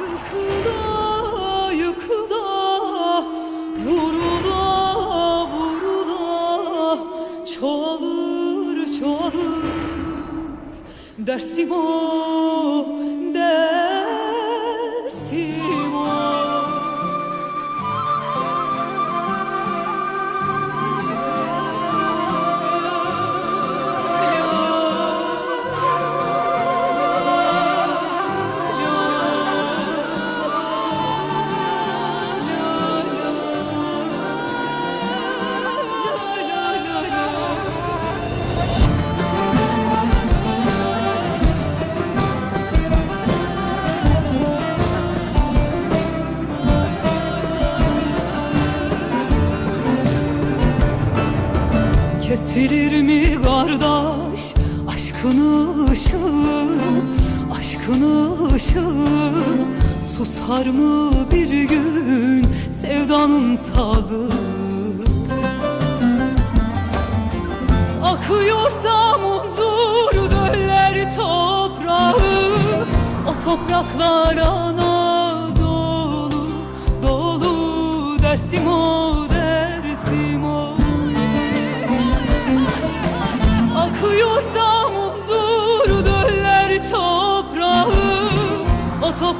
Yıkıla yıkıla vurula vurula çoğalır çoğalır. Dersim o Kesilir mi kardeş? Aşkın ışığı Aşkın ışığı Susar mı bir gün sevdanın sazı? Akıyorsa munzur döller toprağı O topraklar Anadolu Dolu dersim o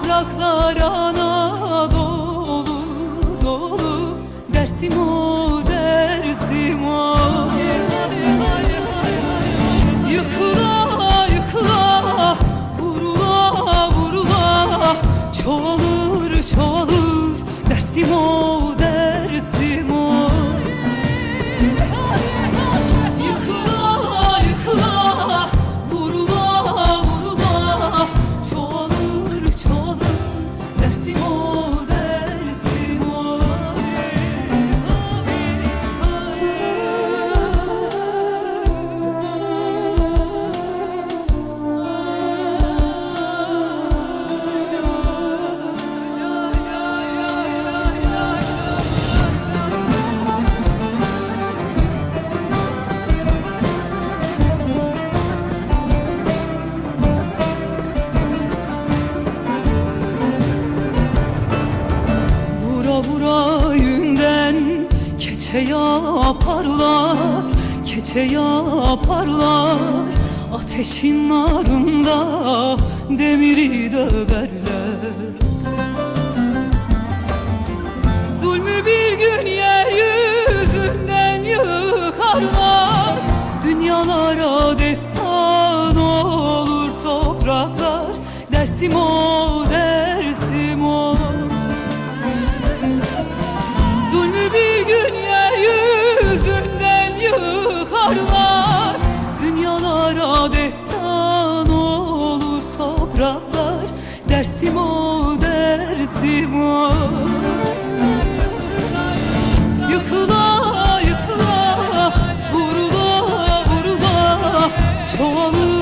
O Yünden keçe yaparlar Keçe yaparlar. Ateşin narında demiri döverler. Zulmü bir gün yeryüzünden yıkarlar. Dünyalara destan olur topraklar. Dersim o, dersim o Yıkıla yıkıla vurula vurula çoğalır